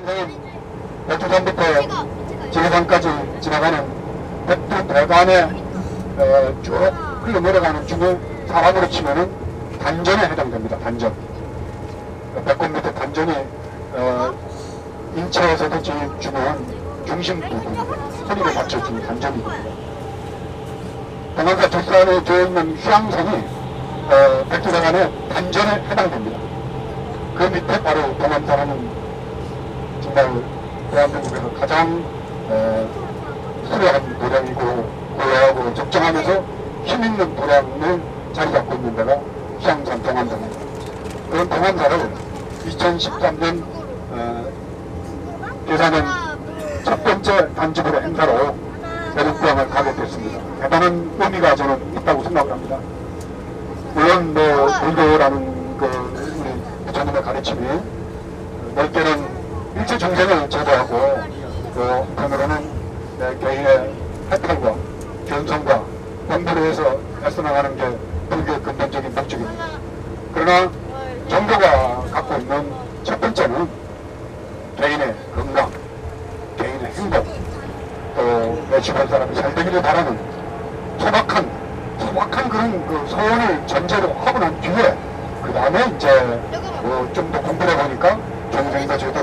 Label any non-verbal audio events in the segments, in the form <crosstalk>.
동안사는 백두산부터 지리산까지 지나가는 백두 대간에 어, 쭉 흘러 내려가는 중에 사람으로 치면은 단전에 해당됩니다. 단전. 배꼽 밑에 단전이 어, 인체에서도 제일 중요한 중심 부분, 허리를 받쳐주는 단전이거든요. 동안사 뒷산에 되어 있는 휴양선이 어, 백두대간의 단전에 해당됩니다. 그 밑에 바로 동안사라는 정말 대한민국에서 가장 어, 수려한 도량이고 고요하고 적정하면서 힘있는 도량을 자리 잡고 있는 데가 휴양산 동안사입니다. 그런 동안사를 2013년 어, 계산은 첫 번째 단집으로 행사로 대륙병을 가게 됐습니다. 대단한 의미가 저는 있다고 생각을 합니다. 물론 뭐 불교라는 그 우리 부처님의 가르침이 넓게는 일체 정생을 제도하고 그 한편으로는 내 개인의 해탈과 견성과 공부를 해서 애써나가는 게 불교의 근본적인 목적입니다. 그러나 종교가 갖고 있는 첫 번째는 개인의 건강, 개인의 행복, 또내 주변 사람이 잘 되기를 바라는 소박한, 소박한 그런 그 소원을 전제로 하고 난 뒤에 그 다음에 이제 뭐 좀더 공부를 해보니까 해야지 되겠고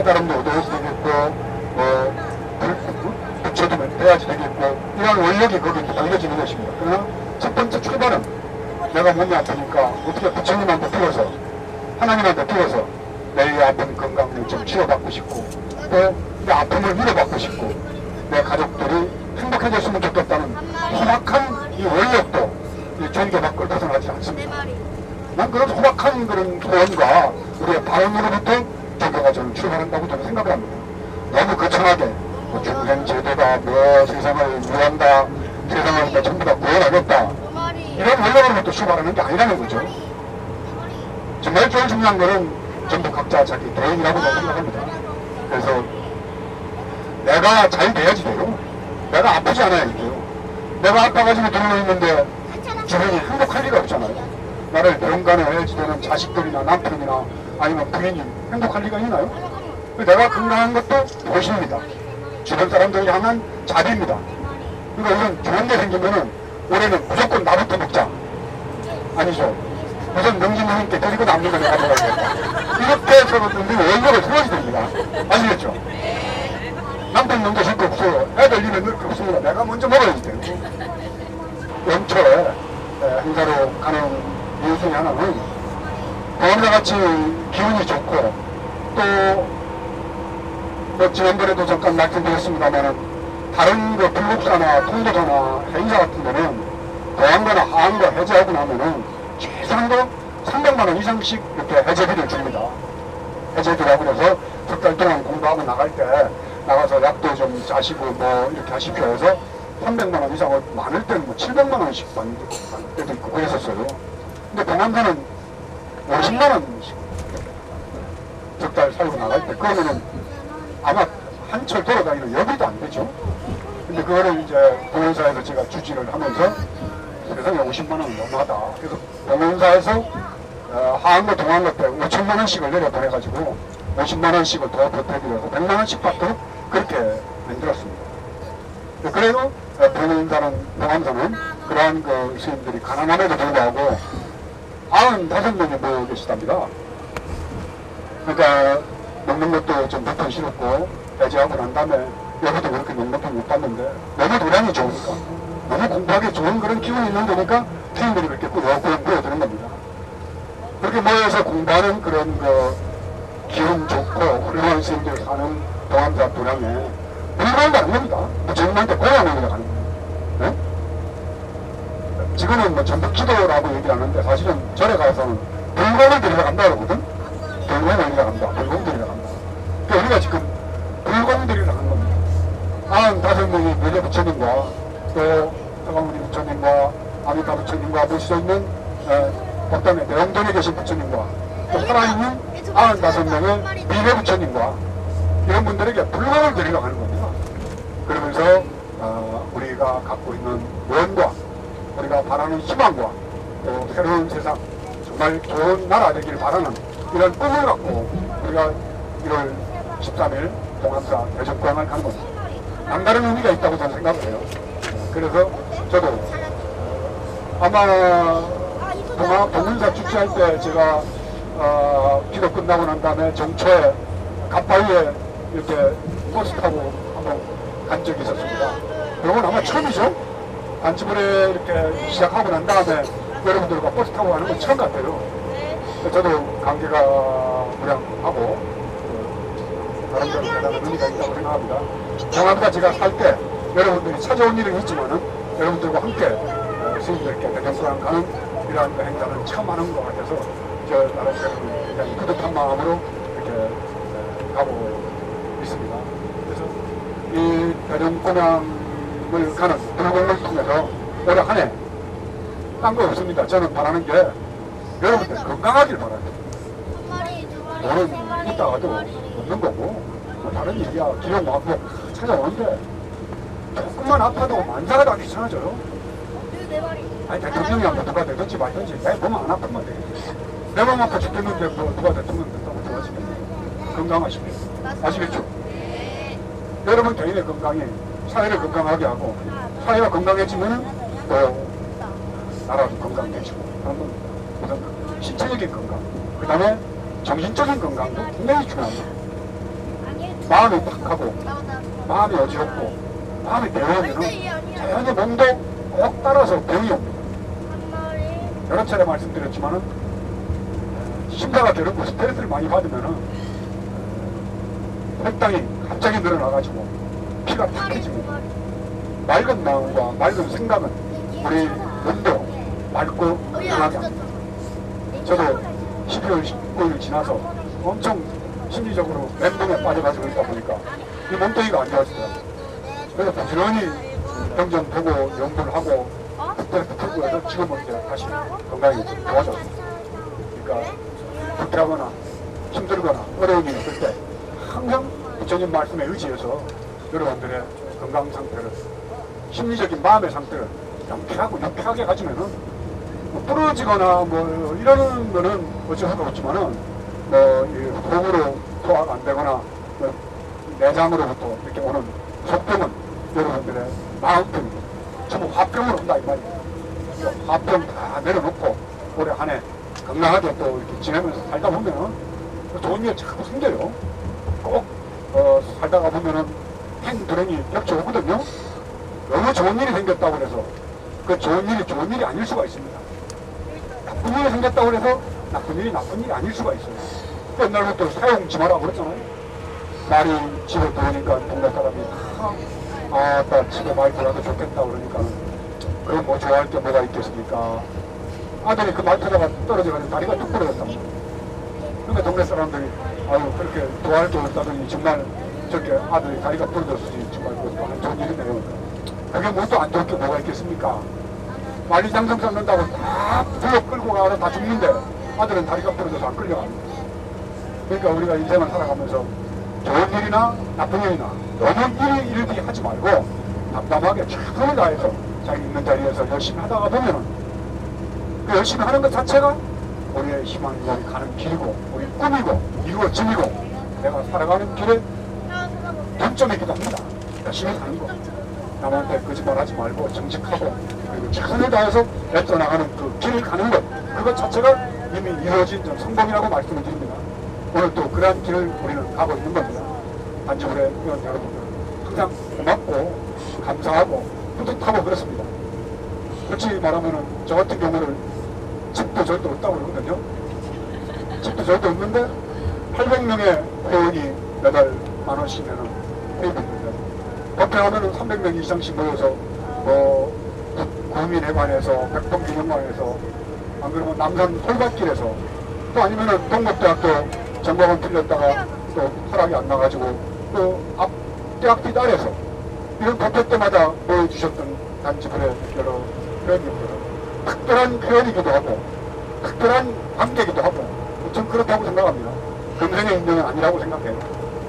깨달음도 얻어야지 되겠고 뭐 불- 부처도 해야지 되겠고 이런 원력이 거기에 달려지는 것입니다. 그러나 첫 번째 출발은 내가 몸이 아프니까 어떻게 부처님한테 빌어서 하나님한테 빌어서 내 아픈 건강을 좀 치료받고 싶고 또 내 아픔을 위로받고 싶고 내 가족들이 행복해졌으면 좋겠다는 소박한 이 원력도 이 종교 밖을 벗어나지 않습니다. 난 그런 소박한 그런 소원과 우리의 바람으로부터 종교가 저는 출발한다고 저는 생각을 합니다. 너무 거창하게 뭐 중생 제도다 뭐 세상을 구한다 세상을 다 전부 다 구원하겠다 이런 원력으로부터 출발하는 게 아니라는 거죠. 정말 제일 중요한 거는 전부 각자 자기 개인이라고 저는 생각합니다. 그래서 내가 잘 돼야지 돼요. 내가 아프지 않아야지 돼요. 내가 아파가지고 들고 있는데 주변이 행복할 리가 없잖아요. 나를 병간에 해야지 되는 자식들이나 남편이나 아니면 부인이 행복할 리가 있나요? 내가 건강한 것도 도시입니다. 주변 사람들이 향한 자비입니다. 그러니까 이런 좋은 게 생기면은 올해는 무조건 나부터 먹자. 아니죠. 우선 명진님께 드리고 남는 거를 가져가야겠다. 이렇게 해서 우리 원고를 됩니다. 아시겠죠? 남편 먼저 줄거 없어요. 애들 입에 넣을 거 없습니다. 내가 먼저 먹어야지 돼요. 연초에 에, 행사로 가는 이유 중에 하나는 보험과 같이 기운이 좋고 또 뭐 지난번에도 잠깐 말씀드렸습니다만은 다른 그 불국사나 통도사나 행사 같은 데는 보안거나 하안거 해제하고 나면은 최소한도 300만 원 이상씩 이렇게 해제비를 줍니다. 해제비라고 그래서 석 달 동안 공부하고 나갈 때 나가서 약도 좀 짜시고 뭐 이렇게 하십시오 해서 300만 원 이상을 많을 때는 뭐 700만 원씩 받는 때도 있고 그랬었어요. 근데 공안사는 50만 원씩 석달 살고 나갈 때 그러면은 아마 한철 돌아다니는 여비도 안 되죠. 근데 그거를 이제 공연사에서 제가 주지를 하면서 세상에 50만 원은 너무하다. 그래서 공연사에서 어, 하한거 동한거 때 5천만 원씩을 내려보내가지고 50만 원씩을 더 보태드려서 100만 원씩 받도록 그렇게 만들었습니다. 그래도 공연사는 동암사는 그러한 그 스님들이 가난함에도 불구하고 95명이 모여 계시답니다. 그러니까 먹는 것도 좀 몇번 싫었고 배제하고 난 다음에 여기도 그렇게 명목도 못 봤는데 너무 도량이 좋으니까 너무 공부하기 좋은 그런 기운이 있는 데니까 팀들이 그렇게 꾸역꾸역 모여드는 겁니다. 그렇게 모여서 공부하는 그런 그 기운 좋고 훌륭한 스님들 사는 동암사 도량에 물건도 안 겁니다. 부처님한테 고향을 가는 거예요. 네? 지금은 뭐 전부 기도라고 얘기를 하는데 사실은 절에 가서는 불공을 들이러 간다 그러거든? 불공을 들이러 간다. 불공 들이러 간다. 그 우리가 지금 불공 들이러 간 겁니다. 95명이 매대 부처님과 또 서강무리 부처님과 아미타 부처님과 모시져 있는 에, 법당에 대형동에 계신 부처님과 또 살아있는 95명의 미래 부처님과 이런 분들에게 불공을 드리러 가는 겁니다. 그러면서 어, 우리가 갖고 있는 원과 바라는 희망과 또 새로운 세상 정말 좋은 나라 되길 바라는 이런 꿈을 갖고 우리가 1월 13일 동암사 대적광을 가는 겁니다. 남다른 의미가 있다고 저는 생각을 해요. 그래서 저도 아마 동아, 동문사 축제할 때 제가 어, 기도 끝나고 난 다음에 정초에 갓바위에 이렇게 버스 타고 한번 간 적이 있었습니다. 그건 아마 처음이죠. 단지불에 이렇게 시작하고 난 다음에 여러분들과 버스 타고 가는 건 처음 같아요. 저도 관계가 무량하고 그 나름대로 대단한 의미가 있다고 생각합니다. 정합니다 제가 살 때 여러분들이 찾아온 일은 있지만은 여러분들과 함께 어, 스님들께 대전수랑 가는 이러한 그 행사는 처음 하는 것 같아서 저 나름대로 굉장히 뿌듯한 마음으로 이렇게 어, 가고 있습니다. 그래서 이 대전공양 을 가는 불공을 통해서 올해 한해 딴 거 없습니다. 저는 바라는 게 여러분들 건강하길 바라요. 너는 있다가도 없는 거고 뭐 다른 일이야. 기록 와고 찾아오는데 조금만 아파도 만사가 다 귀찮아져요. 아니 대통령이 한번 누가 되든지 말든지 내 몸 안 아프면 되겠지 내몸 아파 죽겠는데 뭐 누가 대통령 됐다고 좋아하시겠어요? 건강하시면 아시겠죠? 여러분 개인의 건강이 사회를 건강하게 하고 사회가 건강해지면 또 나라도 건강해지고 그런 겁니다 신체적인 건강 그 다음에 정신적인 건강도 굉장히 중요합니다. 마음이 팍하고 마음이 어지럽고 마음이 배우면 자연의 몸도 꼭 따라서 병이 옵니다. 여러 차례 말씀드렸지만 은 심사가 괴롭고 스트레스를 많이 받으면 은 혈당이 갑자기 늘어나가지고 피가 탁해집니다 맑은 마음과 맑은 생각은 우리 몸도 맑고 건강하게 합니다 저도 12월 19일 지나서 엄청 심리적으로 멘붕에 빠져가지고 있다 보니까 이 몸뚱이가 안 좋아지더라고요. 그래서 부지런히 병정 보고 연구를 하고 스트레스 풀고 해서 지금은 이제 다시 건강이 좀 좋아졌어요. 그러니까 불쾌하거나 힘들거나 어려움이 있을 때 항상 부처님 말씀에 의지해서 여러분들의 건강 상태를 심리적인 마음의 상태를 명쾌하고 유쾌하게 가지면은 뭐 부러지거나 뭐 이러는 거는 어쩔 수가 없지만은 뭐이 호흡으로 소화가 안 되거나 뭐 내장으로부터 이렇게 오는 속병은 여러분들의 마음병입니다. 전부 화병으로 온다 이 말이에요. 그 화병 다 내려놓고 올해 한 해 건강하게 또 이렇게 지내면서 살다 보면은 또 좋은 일이 자꾸 생겨요. 꼭 어, 살다가 보면은 행불행이 겹쳐오거든요. 너무 좋은 일이 생겼다고 해서 그 좋은 일이 좋은 일이 아닐 수가 있습니다. 나쁜 일이 생겼다고 해서 나쁜 일이 나쁜 일이 아닐 수가 있어요. 옛날부터 사용지 마라 그랬잖아요. 말이 집에 들어오니까 동네 사람이 다, 아, 나 집에 많이 들어와도 좋겠다 그러니까 그럼 뭐 좋아할 게 뭐가 있겠습니까? 아들이 그 말타다가 떨어져가지고 다리가 뚝 부러졌답니다. 그러니까 동네 사람들이 아유 그렇게 좋아할 게 없다더니 정말 저렇게 아들이 다리가 부러졌으니 정말 그것도 안 좋은 일이네요. 그게 뭐또 안 좋을 게 뭐가 있겠습니까? 만리장성 쌓는다고 다 불러 끌고 가서 다 죽는데 아들은 다리가 부러져서 안 끌려갑니다. 그러니까 우리가 인생을 살아가면서 좋은 일이나 나쁜 일이나 너무 일이 일이 하지 말고 담담하게 최선을 다해서 자기 있는 자리에서 열심히 하다가 보면은 그 열심히 하는 것 자체가 우리의 희망이고 우리 가는 길이고 우리 꿈이고 이루어짐이고 내가 살아가는 길의 단점이 기도 합니다. 열심히 거. 남한테 거짓말하지 말고 정직하고 그리고 최선을 다해서 애써 나가는 그 길을 가는 것 그것 자체가 이미 이루어진 좀 성공이라고 말씀을 드립니다. 오늘 또 그러한 길을 우리는 가고 있는 겁니다. 단지불의 의원 여러분들 항상 고맙고 감사하고 뿌듯하고 그렇습니다. 솔직히 말하면은 저 같은 경우는 집도 절대 없다고 그러거든요. 집도 절대 없는데 800명의 회원이 매달 만 원씩이면 은 회입입니다. 법회하면은 300명 이상씩 모여서 뭐 국민회관에서 백범 기념관에서 안 그러면 남산 홀밭길에서 또 아니면은 동국대학교 정보원 틀렸다가 또 허락이 안 나가지고 또 앞 대학 뒤 아래에서 이런 법회 때마다 보여주셨던 단지불의 여러 회원님들은 특별한 회원이기도 하고 특별한 관계이기도 하고 전 그렇다고 생각합니다. 금생의 인연은 아니라고 생각해요.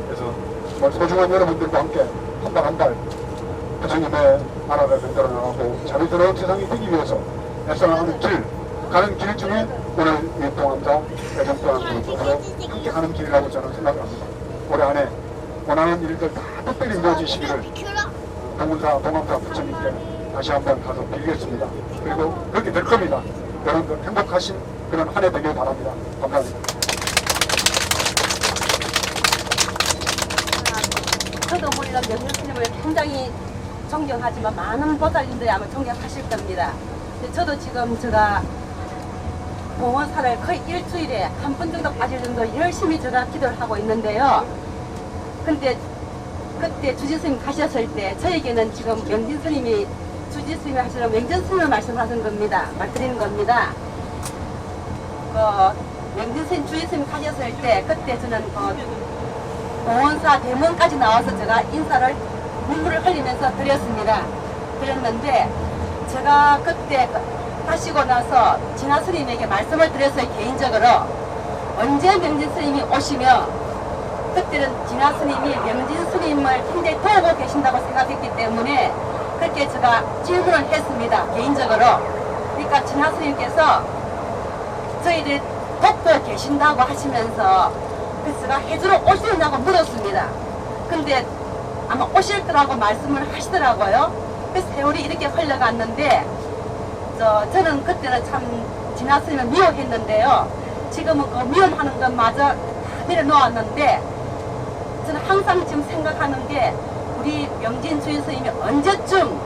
그래서 정말 소중한 여러분들과 함께 한발한발 부처님의 나라를 만들어 나가고 자비스러운 세상이 되기 위해서 애써 나가는 길, 가는 길 중에 오늘 이 동암사 대전도항 그룹으로 함께 가는 길이라고 저는 생각을 합니다. 올해 안에 원하는 일들 다 특별히 이루어지시기를 동문사 동암사 부처님께 다시 한번 가서 빌겠습니다. 그리고 그렇게 될 겁니다. 여러분들 행복하신 그런 한 해 되길 바랍니다. 감사합니다. 물론 명령스님을 굉장히 존경하지만 많은 보살님들이 아마 존경하실 겁니다. 저도 지금 제가 봉원사를 거의 일주일에 한 번 정도 빠질 정도 열심히 제가 기도를 하고 있는데요. 근데 그때 주지스님 가셨을 때 저에게는 지금 명진 스님이 주지스님이 하시는 명진 스님을 말씀하신 겁니다. 말드리는 겁니다. 그 명진 스님 주지스님 가셨을 때 그때 저는 그 공원사 대문까지 나와서 제가 인사를 눈물을 흘리면서 드렸습니다. 드렸는데 제가 그때 하시고 나서 진화 스님에게 말씀을 드렸어요 개인적으로 언제 명진 스님이 오시며 그때는 진화 스님이 명진 스님을 굉장히 도우고 계신다고 생각했기 때문에 그렇게 제가 질문을 했습니다 개인적으로 그러니까 진화 스님께서 저희들 돕고 계신다고 하시면서 제가 해주러 오시느냐고 물었습니다. 근데 아마 오실 거라고 말씀을 하시더라고요. 그래서 세월이 이렇게 흘러갔는데 저 저는 그때는 참 지났으면 미워했는데요. 지금은 그 미움하는 것마저 다 내려놓았는데 저는 항상 지금 생각하는 게 우리 명진 주인 스님이 언제쯤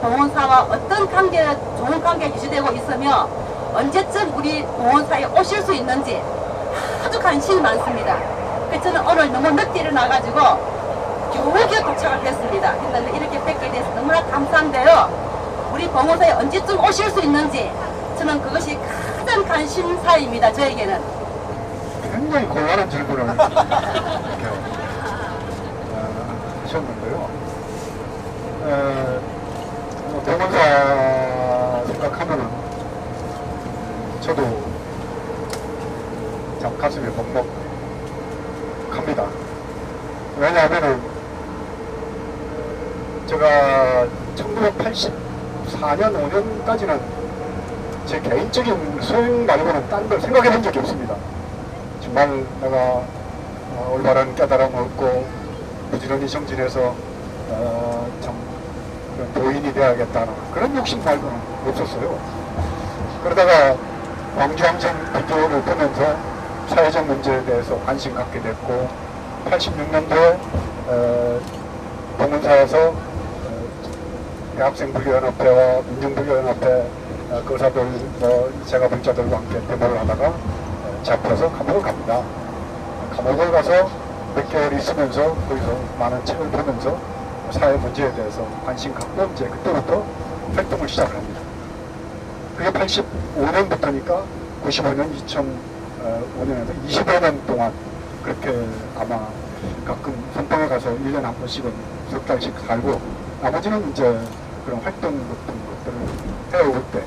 동원사와 어떤 관계가 좋은 관계가 유지되고 있으며 언제쯤 우리 동원사에 오실 수 있는지 아주 관심이 많습니다. 그래서 저는 오늘 너무 늦게 일어나가지고 겨우겨우 도착을 했습니다. 근데 이렇게 뵙게 돼서 너무나 감사한데요. 우리 봉호사에 언제쯤 오실 수 있는지 저는 그것이 가장 관심사입니다. 저에게는. 굉장히 곤란한 질문을 이렇게 어, 하셨는데요. 에, 뭐 병원사 생각하면은 저도 참 가슴이 먹먹합니다. 왜냐하면은 제가 1984년 5년까지는 제 개인적인 수행 말고는 딴 걸 생각해 본 적이 없습니다. 정말 내가 어, 올바른 깨달음 얻고 부지런히 정진해서 어, 참 도인이 되어야겠다는 그런 욕심 말고는 없었어요. 그러다가 광주항쟁 비디오를 보면서 사회적 문제에 대해서 관심 갖게 됐고 86년도에 어, 동문사에서 어, 대학생불교연합회와 민중불교연합회 어, 교사들, 뭐 제가 불자들과 함께 데모를 하다가 어, 잡혀서 감옥을 갑니다. 감옥을 가서 몇 개월 있으면서 거기서 많은 책을 보면서 사회 문제에 대해서 관심 갖고 이제 그때부터 활동을 시작을 합니다. 그게 85년부터니까 95년, 2005년에서 25년 동안 그렇게 아마 가끔 선방에 가서 1년에 한 번씩은 석 달씩 살고 나머지는 이제 그런 활동 같은 것들을 해올 때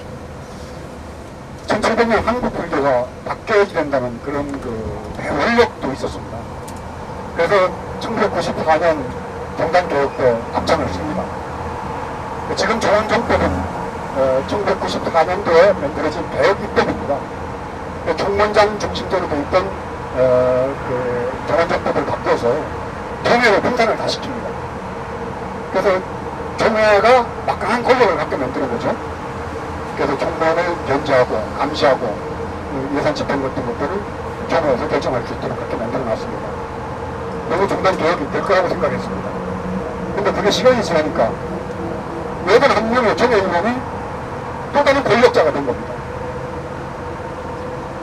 1700년 한국 불교가 바뀌어야 된다는 그런 그 원력도 있었습니다. 그래서 1994년 정당교육 때 앞장을 씁니다. 지금 좋은 정법은 1994년도에 만들어진 개혁 입법입니다. 그 총무장 중심적으로 돼 있던 어, 그 정원정법을 바꿔서 종회로 분산을 다 시킵니다. 그래서 종회가 막강한 권력을 갖게 만드는 거죠. 그래서 총무를 견제하고 감시하고 그 예산 집행 같은 것들을 종회에서 결정할 수 있도록 그렇게 만들어 놨습니다. 그리고 종단 개혁이 될 거라고 생각했습니다. 근데 그게 시간이 지나니까 여덟 한 명의 종회 임원이 또 다른 권력자가 된 겁니다.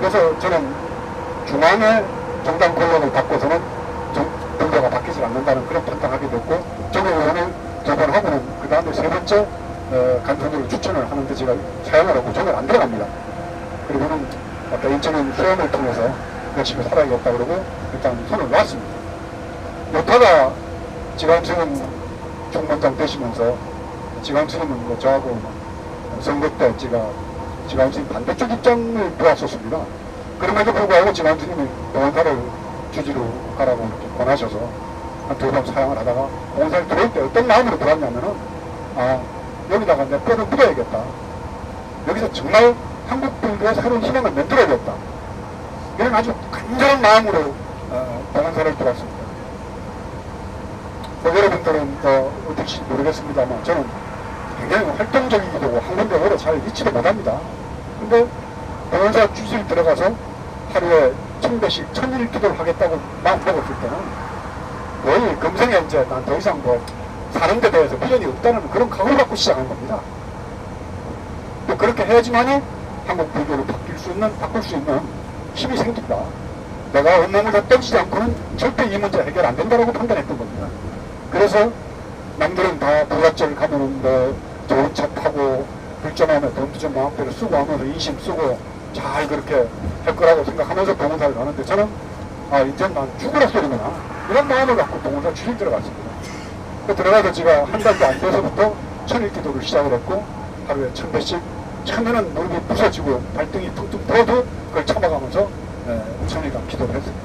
그래서 저는 중앙의 정당 권력을 바꿔서는 정, 정부가 바뀌지 않는다는 그런 판단하게 됐고 정의원을 두번 하고는 그 다음에 세 번째 어, 간통으로 추천을 하는데 제가 사용을 하고 정을 안 들어갑니다. 그리고는 아까 인천은 수험을 통해서 열심히 살아야겠다 그러고 일단 손을 놨습니다. 여타가 지광수는 총무장 되시면서 지광수는 뭐 저하고 뭐 선거 때 제가 지광수님 반대쪽 입장을 보았었습니다. 그럼에도 불구하고 지광수님이 보안사를 주지로 가라고 이렇게 권하셔서 한 두 번 사용을 하다가 보안사를 들어올 때 어떤 마음으로 들어왔냐면은 아 여기다가 내 뼈를 묻어야겠다. 여기서 정말 한국 불교의 새로운 희망을 만들어야겠다. 이런 아주 간절한 마음으로 어, 보안사를 들어왔습니다. 뭐 여러분들은 어, 어떨지 모르겠습니다만 저는 굉장히 활동적이기도 하고 한 군데 오래 잘 있지도 못합니다. 근데 병원사 주실 들어가서 하루에 천 배씩 천일 기도를 하겠다고 마음 먹었을 때는 거의 금생에 이제 난 더 이상 뭐 사는 데 대해서 미련이 없다는 그런 각오를 갖고 시작한 겁니다. 또 그렇게 해야지만이 한국 불교를 바뀔 수 있는, 바꿀 수 있는 힘이 생긴다. 내가 온몸을 다 떨치지 않고는 절대 이 문제 해결 안 된다고 판단했던 겁니다. 그래서 남들은 다 부잣집 가면은 뭐 좋은 차 타고 불전하면 돈도 좀 마음대로 쓰고 하면서 인심 쓰고 잘 그렇게 할 거라고 생각하면서 봉사를 가는데 저는 아 이제 난 죽으라 소리구나 이런 마음을 갖고 봉사 주실 들어갔습니다. 그 들어가서 제가 한 달도 안 돼서부터 천일 기도를 시작을 했고 하루에 천 배씩 처음에는 무릎이 부서지고 발등이 퉁퉁 부어도 그걸 참아가면서 에, 천일간 기도를 했습니다.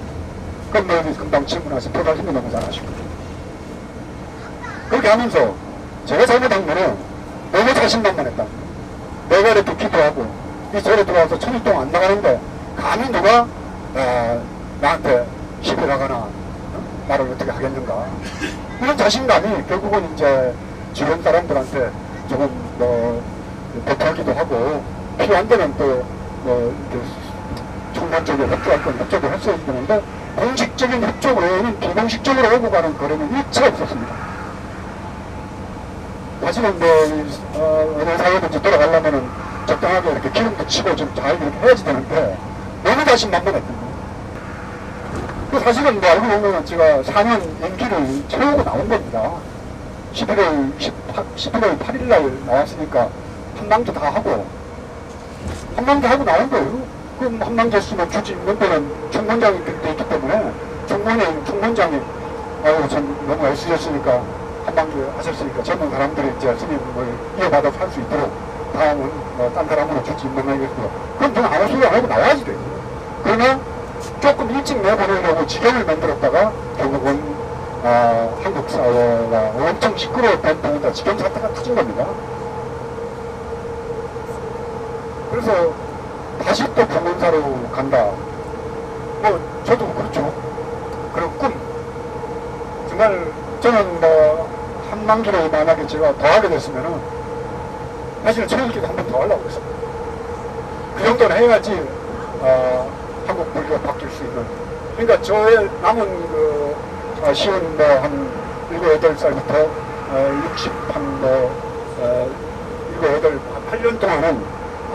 그럼 너희 금방 질문하신 표달님이 너무 잘하시고 그렇게 하면서 제가 잘못한 거는 너무 자신만만 했다. 내가 이렇게 기도하고 이 절에 들어와서 천일 동안 안 나가는데 감히 누가 에, 나한테 시비를 하거나 어? 나를 어떻게 하겠는가 이런 자신감이 결국은 이제 주변 사람들한테 조금 뭐 대표하기도 하고 필요한 데는 또뭐 청산적으로 협조할 건 협조도 했어야 되는데 공식적인 협조 외에는 비공식적으로 오고 가는 거래는 일체 없었습니다. 사실은 뭐, 어, 어느 사회든지 돌아가려면은 적당하게 이렇게 기름도 치고 좀잘 이렇게 해야지 되는데 너무 자신만만했던 거예요. 그 사실은 뭐 알고 보면 제가 4년 임기를 채우고 나온 겁니다. 11월 18, 11월 8일 날 나왔으니까 한망도 다 하고 한망도 하고 나온 거예요. 그럼 한망도 했으면 주지 거는 총무장이 그때 있기 때문에 총무장이 아유 참 너무 애쓰셨으니까 한방도 하셨으니까 젊은 사람들이 이제 스님을 이어받아 살 수 있도록 다음은 뭐딴 사람으로 주지 거겠고요. 그럼 저는 아무 소리 안 하고 나와야지 돼요. 그러나 조금 일찍 내보내려고 지경을 만들었다가 결국은 아, 한국 사회가 엄청 시끄러웠던 부분다 지경 사태가 터진 겁니다. 그래서 다시 또 병원사로 간다. 뭐 저도 그렇죠. 그런 꿈. 정말 저는 뭐 한만기를 만약에 제가 더 하게 됐으면은 사실은 천일기도 한 번 더 하려고 했습니다. 그 정도는 해야지 어, 한국 불교가 바뀔 수 있는. 그러니까 저의 남은 그 아, 쉬운 뭐한 일곱 여덟 살부터 어, 60한 뭐 어, 일곱 여덟 한 8년 동안은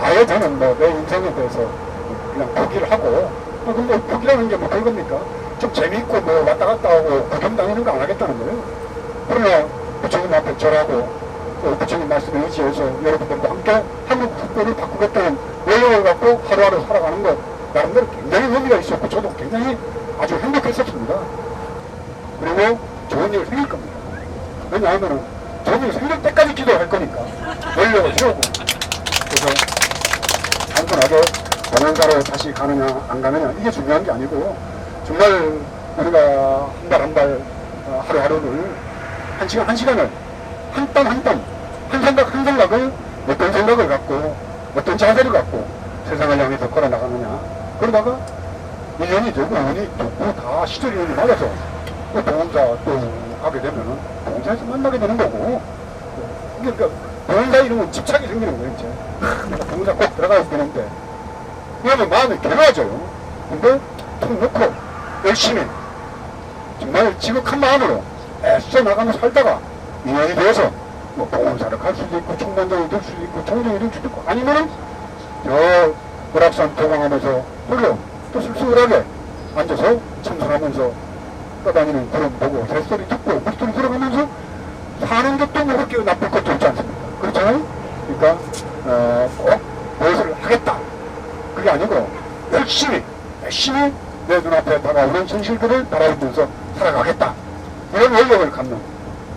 아예 저는 뭐 내 인생에 대해서 그냥 포기를 하고 아, 근데 포기라는 게 뭐 그겁니까? 좀 재미있고 뭐 왔다 갔다 하고 구경 다니는 거 안 하겠다는 거예요. 그러나 부처님 앞에 절하고 또 부처님 말씀에 의지해서 여러분들과 함께 한국 국교를 바꾸겠다는 외형을 갖고 하루하루 살아가는 것 나름대로 굉장히 의미가 있었고 저도 굉장히 아주 행복했었습니다. 그리고 좋은 일 생길 겁니다. 왜냐하면 좋은 일 생길 때까지 기도할 거니까 원력을 세우고 그래서 단순하게 원한사로 다시 가느냐 안 가느냐 이게 중요한 게 아니고 정말 우리가 한달한달 하루하루를 한 시간 한 시간을 한 땀 한 땀 한 생각 한 생각을 어떤 생각을 갖고 어떤 자세를 갖고 세상을 향해서 걸어 나가느냐. 그러다가 인연이 되고 운이 좋고 다 시절 인연이 맞아서 또 보험사 또 가게 되면은 보험사에서 만나게 되는 거고. 그러니까 보험사 이름은 집착이 생기는 거예요 이제. 하, 보험사 꼭 들어가야 되는데. 그러면 마음이 괴로워져요. 근데 툭 놓고 열심히 정말 지극한 마음으로 애써 나가며 살다가 인연이 되어서 뭐 보험사를 갈 수도 있고 총관장이 될 수도 있고 총장이 될 수도 있고 아니면은 저 불악산 도망하면서 홀로 또 쓸쓸하게 앉아서 참선하면서 떠다니는 구름 보고 새소리 듣고 물소리 들어가면서 사는 것도 뭐 그렇게 나쁠 것도 없지 않습니까? 그렇잖아요? 그러니까 어, 꼭 무엇을 하겠다 그게 아니고 열심히 열심히 내 눈앞에 다가오는 현실들을 바라보면서 살아가겠다 이런 원력을 갖는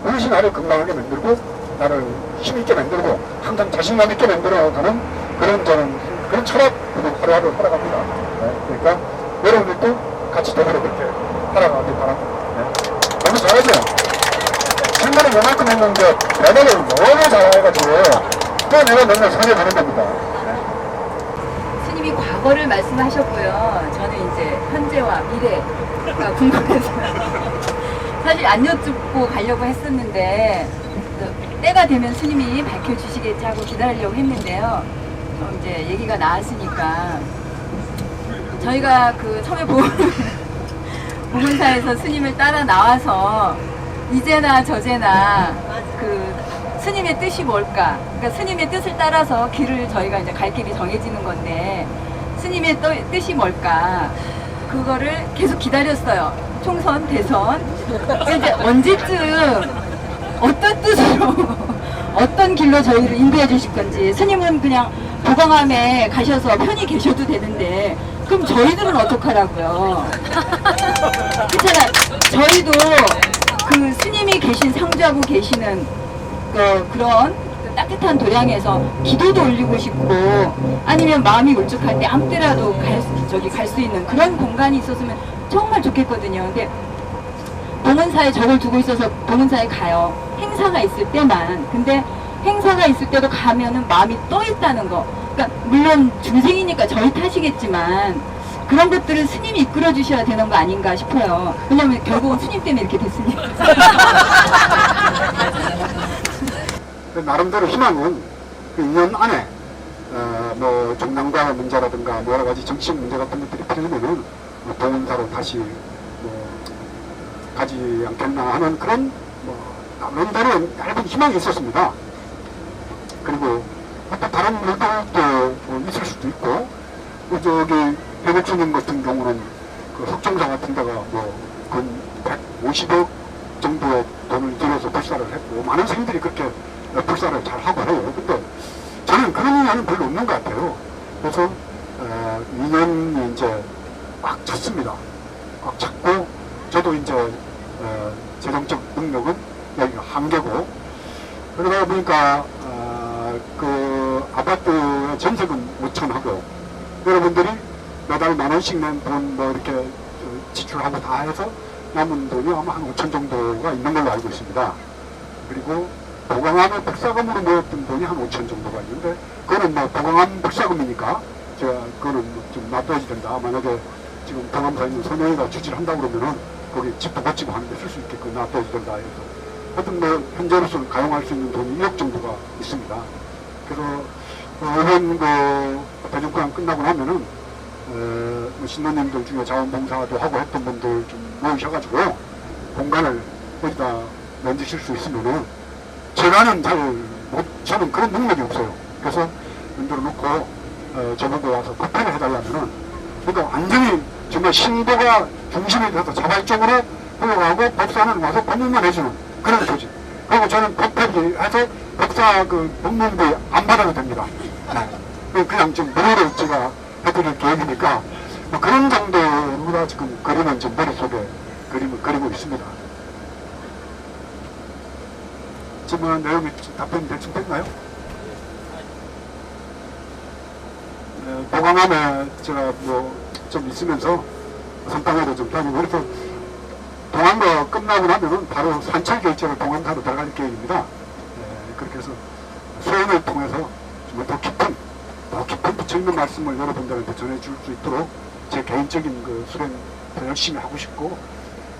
그것이 나를 건강하게 만들고 나를 힘있게 만들고 항상 자신감 있게 만들어가는 그런 저는 그런 철학으로 하루하루 살아갑니다 네, 그러니까 여러분들도 같이 더불어 그렇게 살아가길 바랍니다 네. 너무 잘하죠? 생각을 요만큼 했는데 대답을 너무 잘해가지고 또 내가 맨날 상해보는 겁니다 네. 스님이 과거를 말씀하셨고요. 저는 이제 현재와 미래가 궁금해서. 사실 사실 안 여쭙고 가려고 했었는데 또 때가 되면 스님이 밝혀주시겠지 하고 기다리려고 했는데요. 또 이제 얘기가 나왔으니까 저희가 그 처음에 보 <laughs> 보문사에서 스님을 따라 나와서 이제나 저제나 그 스님의 뜻이 뭘까? 그러니까 스님의 뜻을 따라서 길을 저희가 이제 갈 길이 정해지는 건데 스님의 또- 뜻이 뭘까? 그거를 계속 기다렸어요. 총선, 대선. 이제 언제쯤 어떤 뜻으로 어떤 길로 저희를 인도해 주실 건지 스님은 그냥 보강함에 가셔서 편히 계셔도 되는데 그럼 저희들은 어떡하라고요? 그렇잖아요. 저희도 그 스님이 계신 상주하고 계시는 그 그런 그 따뜻한 도량에서 기도도 올리고 싶고 아니면 마음이 울적할 때 아무 때라도 갈, 수- 저기 갈 수 있는 그런 공간이 있었으면 정말 좋겠거든요. 근데 봉은사에 저걸 두고 있어서 봉은사에 가요. 행사가 있을 때만. 근데 행사가 있을 때도 가면은 마음이 떠 있다는 거. 그러니까 물론 중생이니까 저희 탓이겠지만 그런 것들을 스님이 이끌어 주셔야 되는 거 아닌가 싶어요. 왜냐면 결국은 스님 때문에 이렇게 됐으니까. <laughs> 그 나름대로 희망은 그 2년 안에 어, 뭐 정당과 문제라든가 뭐 여러 가지 정치적 문제 같은 것들이 풀리면은 뭐 동원사로 다시 뭐 가지 않겠나 하는 그런 뭐 나름대로 얇은 희망이 있었습니다. 그리고 또 다른 물건도 뭐 있을 수도 있고 그 저기 배복수님 같은 경우는 그 흑종사 같은 데가 뭐근 150억 정도의 돈을 들여서 불사를 했고 많은 생들이 그렇게 불사를 잘 하고 해요. 근데 저는 그런 인연은 별로 없는 것 같아요. 그래서 어, 인연이 이제 꽉 찼습니다. 꽉 찼고 저도 이제 어, 재정적 능력은 여기가 한계고 그러다 보니까 어, 그 아파트 전세금 5천 하고 여러분들이 매달 만 원씩 낸돈뭐 이렇게 어, 지출하고 다 해서 남은 돈이 아마 한 5천 정도가 있는 걸로 알고 있습니다. 그리고 보강함에 불사금으로 모였던 돈이 한 5천 정도가 있는데 그거는 뭐 보강함 불사금이니까 제가 그거는 뭐좀 놔둬야지 된다. 만약에 지금 보강사에 있는 선영이가 주지를 한다고 그러면은 거기 집도 고치고 하는데 쓸 수 있게끔 놔둬야지 된다. 해서 하여튼 뭐 현재로서는 가용할 수 있는 돈이 1억 정도가 있습니다. 그래서 어, 이번 그 대전구랑 끝나고 나면은 어, 뭐 신도님들 중에 자원봉사도 하고 했던 분들 좀 모으셔가지고 공간을 어디다 만드실 수 있으면은 제가는 잘 못, 저는 그런 능력이 없어요. 그래서 만들어 놓고 어, 저보고 와서 커피를 해달라면은 그러니까 완전히 정말 신도가 중심이 돼서 자발적으로 흘러가고 법사는 와서 법문만 해주는 그런 조직. 그리고 저는 법회비 해서 법사 그 법문비 안 받아도 됩니다. 네. 그 그냥 좀 무료로 제가 해드릴 계획이니까 뭐 그런 정도로 지금 그림은 좀 머릿속에 그림을 그리고 있습니다. 질문한 내용이 답변이 대충 됐나요? 네, 보강함에 제가 뭐 좀 있으면서 선방에도 좀 다니고 그래서 동안거 끝나고 나면은 바로 산철 결제를 동안사로 들어갈 계획입니다. 네, 그렇게 해서 소연을 통해서 좀더 깊은 더 깊은 부처 있는 말씀을 여러분들한테 전해줄 수 있도록 제 개인적인 그 수련 더 열심히 하고 싶고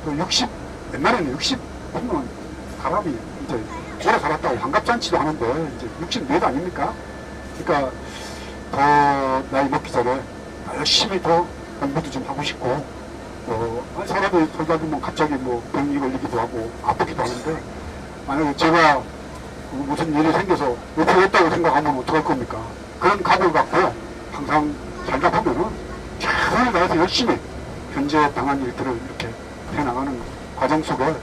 또 60, 옛날에는 60 보면 사람이 이제 오래 살았다고 환갑잔치도 하는데 이제 64도 아닙니까? 그러니까 더 나이 먹기 전에 열심히 더 공부도 좀 하고 싶고 뭐 사람이 살다 보면 갑자기 뭐 병이 걸리기도 하고 아프기도 하는데 만약에 제가 무슨 일이 생겨서 못하겠다고 생각하면 어떡할 겁니까? 그런 각오를 갖고 항상 살다 보면은 최선을 다해서 열심히 현재 당한 일들을 이렇게 해나가는 과정 속에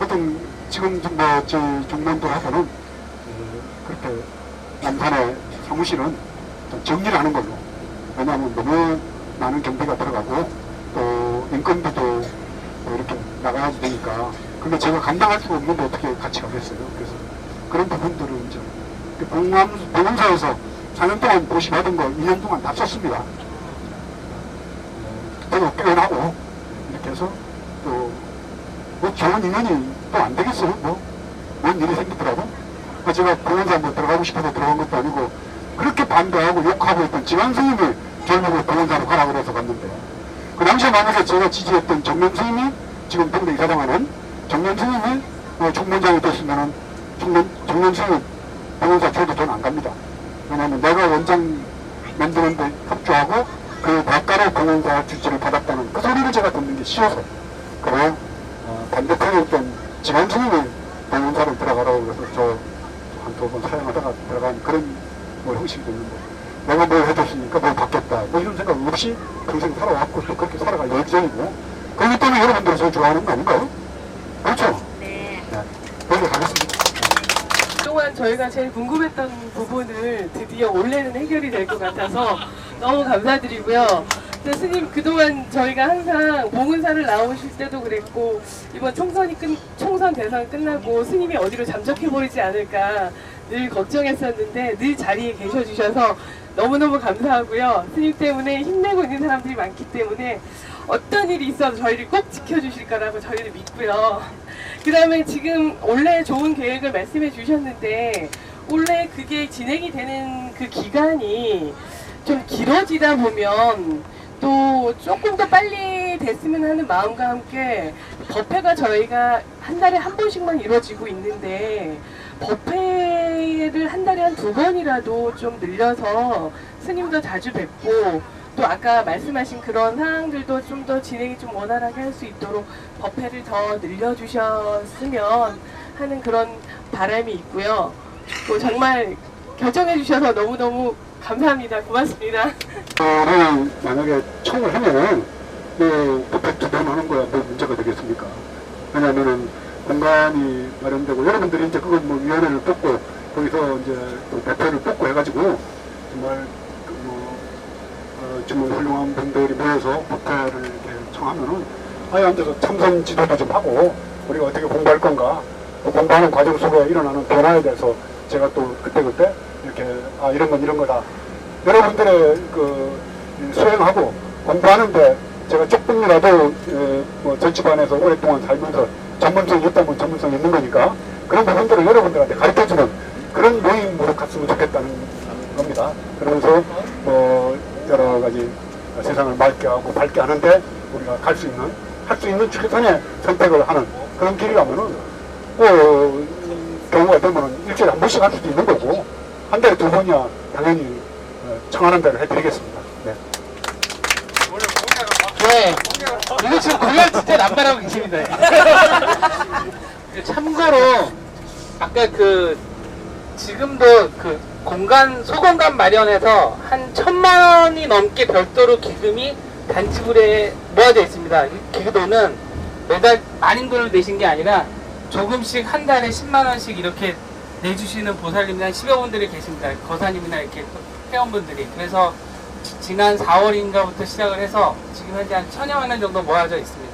어떤 지금 뭐제 중남도하고는 어, 그렇게 남산의 사무실은 좀 정리를 하는 걸로. 왜냐하면 너무 많은 경비가 들어가고 또 인건비도 뭐 이렇게 나가야 되니까. 근데 제가 감당할 수가 없는데 어떻게 같이 가겠어요? 그래서 그런 부분들은 이제 그 공항, 보험사에서 4년 동안 보시받은 거 2년 동안 다 썼습니다. 그리고 빼어나고 이렇게 해서 또 뭐 좋은 인연이 또 안 되겠어요 뭐. 뭔 일이 생기더라고. 아, 제가 보험사 뭐 들어가고 싶어서 들어간 것도 아니고 그렇게 반대하고 욕하고 있던 지방 스님이 결국은 보험사로 가라 그래서 갔는데. 그 당시에 만약에 제가 지지했던 정명 스님이 지금 동네 이사장 하는 정년 스님이 뭐 총무장이 됐으면은 스님 변호사 줘도 돈안 갑니다. 왜냐하면 내가 원장 만드는데 협조하고 그 대가로 변호사 주지를 받았다는 그 소리를 제가 듣는 게 싫어서 어, 반대편에 있던 지방 스님이 변호사를 들어가라고 그래서 저 한 두 번 사용하다가 들어간 그런 뭐 형식도 있는데 내가 뭘 해줬으니까 뭘 받겠다 뭐 이런 생각 없이 평생 살아왔고 또 그렇게 살아갈 열정이고 그렇기 때문에 여러분들이 저 좋아하는 거 아닌가요? 그렇죠? 네. 네. 그렇게 가겠습니다. 그동안 저희가 제일 궁금했던 부분을 드디어 올해는 해결이 될 것 같아서 너무 감사드리고요. 근데 스님 그동안 저희가 항상 봉은사를 나오실 때도 그랬고 이번 총선이 끝, 총선 대선 끝나고 스님이 어디로 잠적해버리지 않을까 늘 걱정했었는데 늘 자리에 계셔주셔서 너무너무 감사하고요. 스님 때문에 힘내고 있는 사람들이 많기 때문에 어떤 일이 있어도 저희를 꼭 지켜주실 거라고 저희를 믿고요. 그 다음에 지금 원래 좋은 계획을 말씀해 주셨는데 원래 그게 진행이 되는 그 기간이 좀 길어지다 보면 또 조금 더 빨리 됐으면 하는 마음과 함께 법회가 저희가 한 달에 한 번씩만 이루어지고 있는데 법회를 한 달에 한 두 번이라도 좀 늘려서 스님도 자주 뵙고 또 아까 말씀하신 그런 사항들도 좀 더 진행이 좀 원활하게 할 수 있도록 법회를 더 늘려주셨으면 하는 그런 바람이 있고요. 또 정말 결정해 주셔서 너무너무 감사합니다. 고맙습니다. 저는 만약에 청을 하면은 뭐 법회 두번 하는 거야 뭐 문제가 되겠습니까? 왜냐면은 공간이 마련되고 여러분들이 이제 그걸 뭐 위원회를 뽑고 거기서 이제 또 대표를 뽑고 해가지고 정말 그뭐 어, 정말 훌륭한 분들이 모여서 법회를 이렇게 청하면은 아예 앉아서 참선 지도도 좀 하고 우리가 어떻게 공부할 건가 또 공부하는 과정 속에 일어나는 변화에 대해서 제가 또 그때그때 이렇게 아 이런 건 이런 거다 여러분들의 그 수행하고 공부하는데 제가 조금이라도 에, 뭐 정치반에서 오랫동안 살면서 전문성이 있다면 전문성이 있는 거니까 그런 부분들을 여러분들한테 가르쳐주는 그런 모임으로 갔으면 좋겠다는 겁니다. 그러면서 뭐 여러 가지 세상을 맑게 하고 밝게 하는데 우리가 갈 수 있는 할 수 있는 최선의 선택을 하는 그런 길이라면은 뭐 경우가 되면은 일주일에 한 번씩 할 수도 있는 거고 한 달에 두 번이야 당연히 어, 청하는 대로 해드리겠습니다. 네. 네. 이거 지금 공약 진짜 남발하고 계십니다. <laughs> 참고로 아까 그 지금도 그 공간 소공간 마련해서 한 천만 원이 넘게 별도로 기금이 단지불에 모아져 있습니다. 이 기금도는 매달 많은 돈을 내신 게 아니라 조금씩 한 달에 10만 원씩 이렇게 내주시는 보살님이 한 10여 분들이 계십니다. 거사님이나 이렇게 회원분들이. 그래서 지- 지난 4월인가부터 시작을 해서 지금 현재 한 천여 만 원 정도 모아져 있습니다.